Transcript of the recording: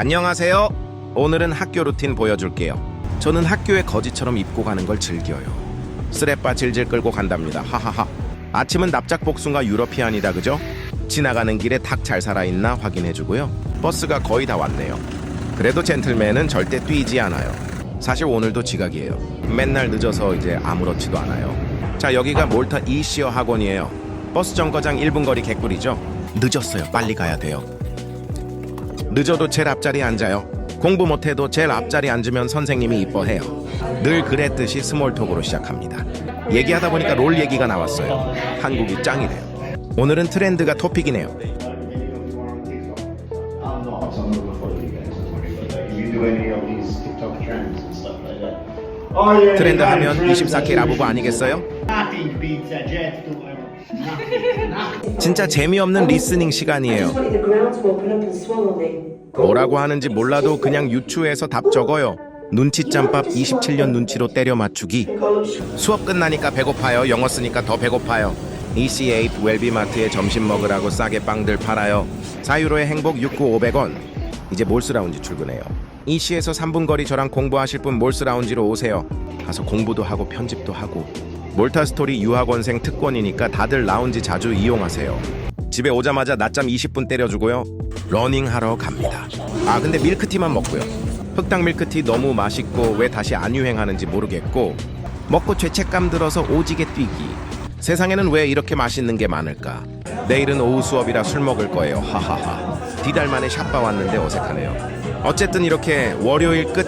안녕하세요. 오늘은 학교 루틴 보여줄게요. 저는 학교에 거지처럼 입고 가는 걸 즐겨요. 쓰레빠 질질 끌고 간답니다. 하하하. 아침은 납작 복숭아 유러피안이다 그죠? 지나가는 길에 닭 잘 살아있나 확인해주고요. 버스가 거의 다 왔네요. 그래도 젠틀맨은 절대 뛰지 않아요. 사실 오늘도 지각이에요. 맨날 늦어서 이제 아무렇지도 않아요. 자 여기가 몰타 이시어 학원이에요. 버스 정거장 1분 거리 개꿀이죠. 늦었어요. 빨리 가야 돼요. 늦어도 제일 앞자리에 앉아요. 공부 못해도 제일 앞자리 앉으면 선생님이 이뻐해요. 늘 그랬듯이 스몰톡으로 시작합니다. 얘기하다 보니까 롤 얘기가 나왔어요. 한국이 짱이래요. 오늘은 트렌드가 토픽이네요. Oh. 트렌드 하면 trends, 24K that's 라부부 usually- 아니겠어요? 진짜 재미없는 리스닝 시간이에요. 뭐라고 하는지 몰라도 그냥 유추해서 답 적어요. 눈치짬밥 27년 눈치로 때려 맞추기. 수업 끝나니까 배고파요. 영어 쓰니까 더 배고파요. EC8 웰비마트에 점심 먹으라고 싸게 빵들 팔아요. 4유로의 행복 6구 500원. 이제 몰스라운지 출근해요. EC에서 3분 거리 저랑 공부하실 분 몰스라운지로 오세요. 가서 공부도 하고 편집도 하고. 몰타 스토리 유학원생 특권이니까 다들 라운지 자주 이용하세요. 집에 오자마자 낮잠 20분 때려주고요. 러닝하러 갑니다. 아 근데 밀크티만 먹고요. 흑당 밀크티 너무 맛있고 왜 다시 안 유행하는지 모르겠고 먹고 죄책감 들어서 오지게 뛰기. 세상에는 왜 이렇게 맛있는 게 많을까? 내일은 오후 수업이라 술 먹을 거예요. 하하하. 디달 만에 샷바 왔는데 어색하네요. 어쨌든 이렇게 월요일 끝